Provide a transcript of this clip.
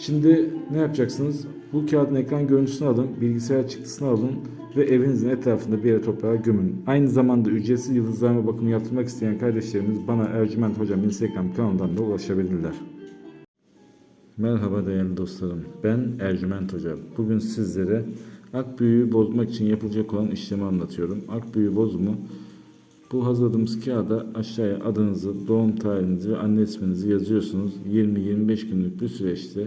Şimdi ne yapacaksınız? Bu kağıdın ekran görüntüsünü alın, bilgisayar çıktısını alın ve evinizin etrafında bir yere toprağa gömün. Aynı zamanda ücretsiz yıldızlama bakımı yaptırmak isteyen kardeşlerimiz bana Ercüment Hocam Instagram kanalından da ulaşabilirler. Merhaba değerli dostlarım. Ben Ercüment Hoca. Bugün sizlere ak büyüğü bozmak için yapılacak olan işlemi anlatıyorum. Ak büyüğü bozumu bu hazırladığımız kağıda aşağıya adınızı, doğum tarihinizi ve anne isminizi yazıyorsunuz. 20-25 günlük bir süreçte